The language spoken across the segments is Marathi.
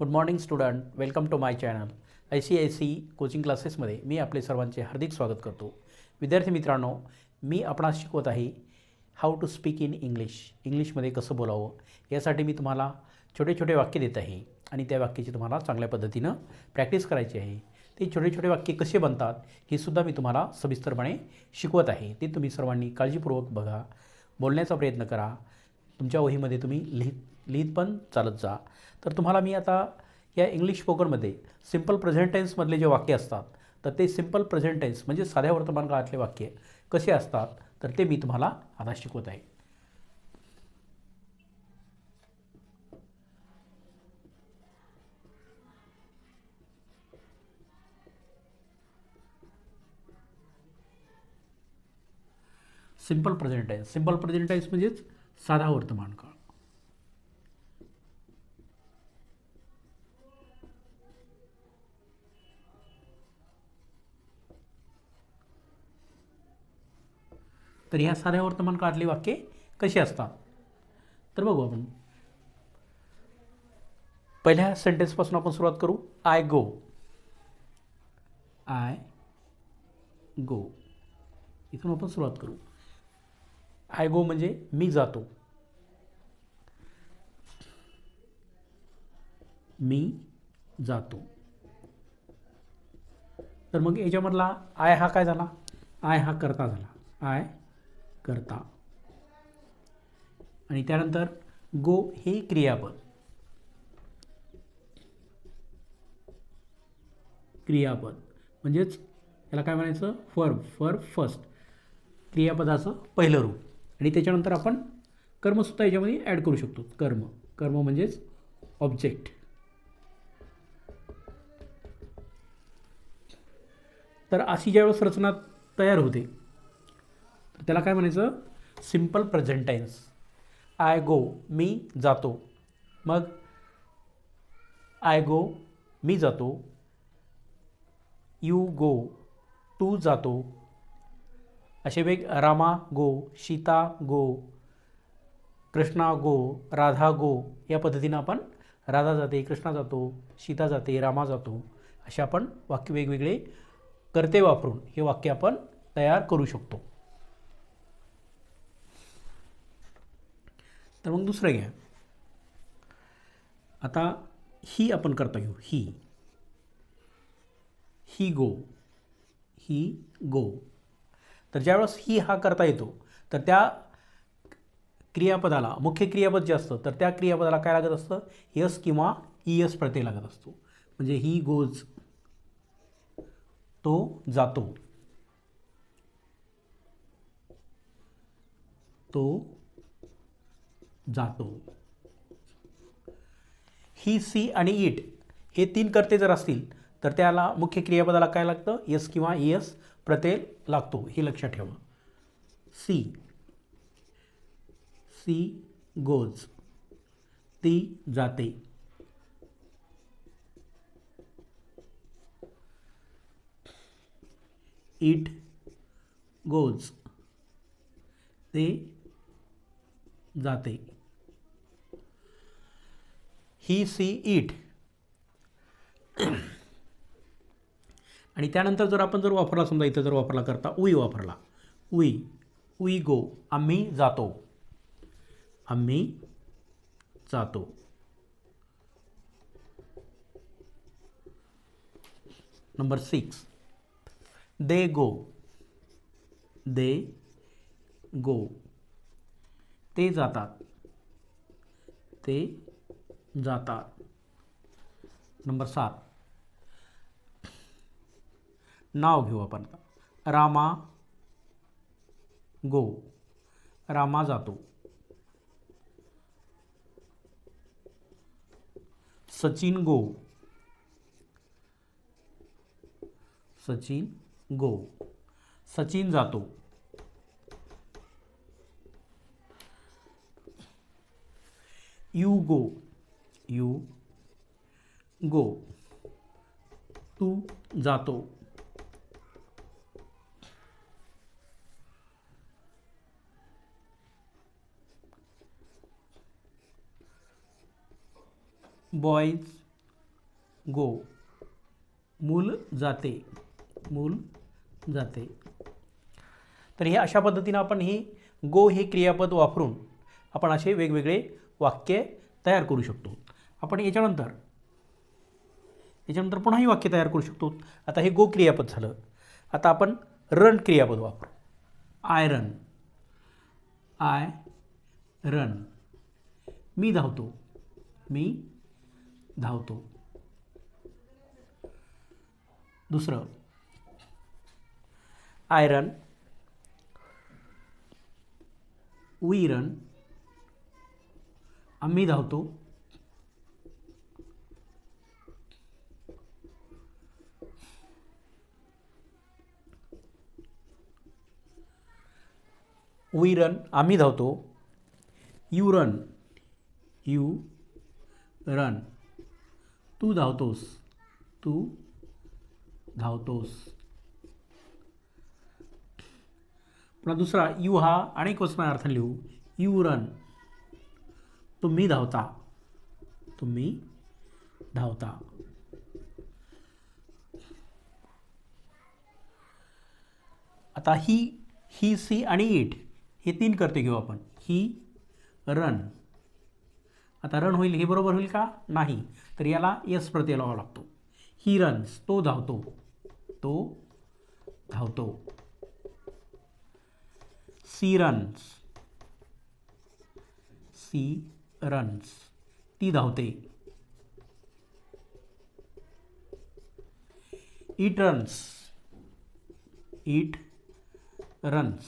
Good morning student welcome to my channel I C I C coaching क्लासेसमध्ये मी आपले सर्वांचे हार्दिक स्वागत करतो. विद्यार्थी मित्रांनो मी आपणास शिकवत आहे how to speak in English इंग्लिशमध्ये कसं बोलावं यासाठी मी तुम्हाला छोटे छोटे वाक्य देत आहे आणि त्या वाक्याची तुम्हाला चांगल्या पद्धतीनं प्रॅक्टिस करायची आहे. ते छोटे छोटे वाक्य कसे बनतात हे सुद्धा मी तुम्हाला सविस्तरपणे शिकवत आहे. ते तुम्ही सर्वांनी काळजीपूर्वक बघा. बोलण्याचा प्रयत्न करा. तुमच्या वहीमध्ये तुम्ही लिहित लिहित पण चालत जा. तर तुम्हाला मी आता या इंग्लिश स्पोकनमध्ये सिंपल प्रेझेंट टेन्समधले जे वाक्य असतात तर ते सिंपल प्रेझेंट टेन्स म्हणजे साध्या वर्तमान काळातले वाक्य कसे असतात तर ते मी तुम्हाला आता शिकवत आहे. Simple present tense simple present tense म्हणजेच साधा वर्तमान काळ. तर ह्या साध्या वर्तमानकाळातली वाक्ये कशी असतात? तर बघू आपण. पहिल्या सेंटेन्सपासून आपण सुरुवात करू. आय गो आय गो इथून आपण सुरुवात करू. आय गो म्हणजे मी जातो. मी जातो. तर मग याच्यामधला आय हा काय झाला? आय हा करता झाला. आय करता. आणि त्यानंतर गो हे क्रियापद. क्रियापद. म्हणजेच याला काय म्हणायचं? फर फर फर्स्ट क्रियापदाचं पहिलं रूप. आणि त्याच्यानंतर आपण कर्मसुद्धा याच्यामध्ये ॲड करू शकतो. कर्म. कर्म म्हणजेच ऑब्जेक्ट तर अशी ज्यावेळेस रचना तयार होते त्याला काय म्हणायचं? Simple present tense I go मी जातो. मग? आय गो मी जातो. यू गो तू जातो. असे वेग रामा गो सीता गो कृष्णा गो राधा गो या पद्धतीनं आपण राधा जाते कृष्णा जातो सीता जाते रामा जातो. असे आपण वाक्य वेगवेगळे करते वापरून हे वाक्य आपण तयार करू शकतो. तर मग दुसरं घ्या. आता ही आपण करता घेऊ. ही. ही गो ही गो तर ज्यावेळेस ही हा करता येतो तर त्या क्रियापदाला मुख्य क्रियापद जे असतं तर त्या क्रियापदाला काय लागत असतं? यस किंवा ई एस प्रत्यय लागत असतो. म्हणजे ही गोज तो जातो. तो जातो. ही सी आणि इट हे तीन कर्ते जर असतील तर त्याला मुख्य क्रियापदाला काय लागतं? यस किंवा यस प्रत्यय लागतो. हे लक्षात ठेवा. सी सी गोज ती जाते. इट गोज ते जाते. ही सी इट आणि त्यानंतर जर आपण जर वापरला समजा इथं जर वापरला करता उई वापरला. उई उई गो आम्ही जातो. आम्ही जातो. नंबर सिक्स दे गो दे गो ते जातात. ते जातात. नंबर सात. नाव घेऊ आपण रामा गो. रामा जातो. सचिन गो. सचिन गो. सचिन जातो. You go you go. तू जातो. बॉयज गो मूल जाते. मूल जाते. तर हे अशा पद्धतीनं आपण ही गो हे क्रियापद वापरून आपण असे वेगवेगळे वाक्य तयार करू शकतो. आपण याच्यानंतर याच्यानंतर पुन्हाही वाक्य तयार करू शकतो. आता हे गो क्रियापद झालं. आता आपण रन क्रियापद वापरू. आय रन आय रन मी धावतो. मी धावतो. दुसरं. आय रन वी रन आम्ही धावतो. वी रन आम्ही धावतो. यू रन यू रन तू धावतोस तू धावतोस. पुन्हा दुसरा यू हा अनेक वचना अर्थ लिहू. यू रन तुम्ही धावता. तुम्ही धावता. आता ही ही सी आणि इट हे तीन करते घेऊ आपण. ही रन. आता रन होईल हे बरोबर होईल का? नाही. तर याला यस प्रत्यय लावावा लागतो. ही रन्स तो धावतो. तो धावतो. C runs. सी रन्स ती धावते. इट रन्स इट रन्स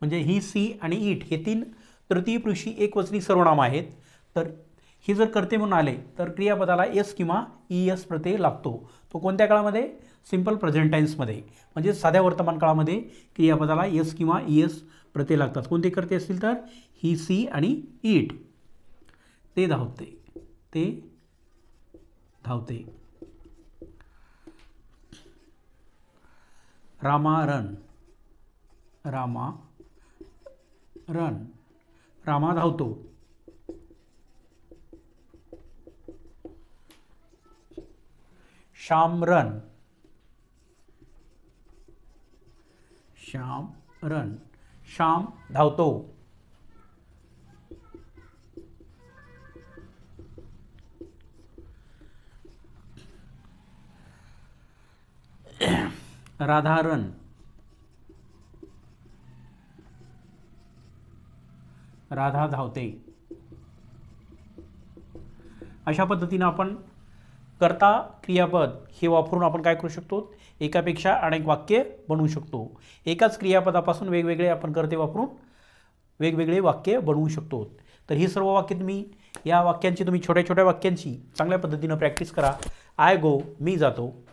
म्हणजे ही सी आणि इट हे तीन तृतीय पुरुषी एकवचनी सर्वनाम आहेत. तर हे जर करते म्हणून आले तर क्रियापदाला एस किंवा ई एस प्रत्यय लागतो. तो कोणत्या काळामध्ये? सिंपल प्रेझेंटाइन्समध्ये म्हणजे साध्या वर्तमान काळामध्ये क्रियापदाला एस किंवा ई एस प्रत्यय लागतात. कोणते करते असतील तर? ही सी आणि ईट. ते धावते. ते धावते. रामा रन रामा रन रामा धावतो. श्याम रन श्याम रन श्याम धावतो. राधारण. राधा धावते. अशा पद्धतीनं आपण करता क्रियापद हे वापरून आपण काय करू शकतो? एकापेक्षा अनेक वाक्य बनवू शकतो. एकाच क्रियापदापासून वेगवेगळे आपण करते वापरून वेगवेगळे वाक्य बनवू शकतो. तर ही सर्व वाक्य तुम्ही या वाक्यांची तुम्ही छोट्या छोट्या वाक्यांची चांगल्या पद्धतीनं प्रॅक्टिस करा. आय गो मी जातो.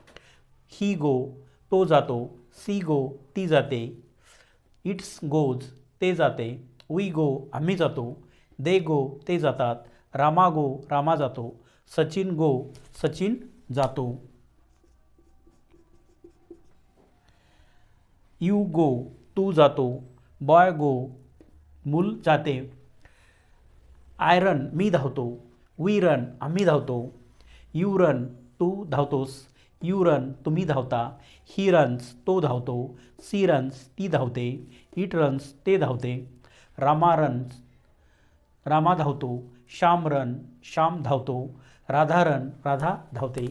ही गो तो जातो. सी गो ती जाते. इट्स गोज ते जाते. वी गो आम्ही जातो. दे गो ते जातात. रामा गो रामा जातो. सचिन गो सचिन जातो. यू गो तू जातो. बॉय गो मूल जाते. आय रन मी धावतो. वी रन आम्ही धावतो. यू रन तू धावतोस. यू रन तुम्ही धावता. ही रन्स तो धावतो. सी रन्स ती धावते. इट रन्स ते धावते. रामा रन्स रामा धावतो. श्याम रन श्याम धावतो. राधा रन राधा धावते.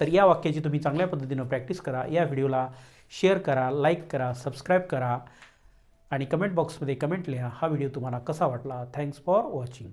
तर या वाक्याची तुम्ही चांगल्या पद्धतीनं प्रॅक्टिस करा. या व्हिडिओला शेअर करा लाईक करा सबस्क्राईब करा आणि कमेंट बॉक्समध्ये कमेंट लिहा. हा व्हिडिओ तुम्हाला कसा वाटला? Thanks for watching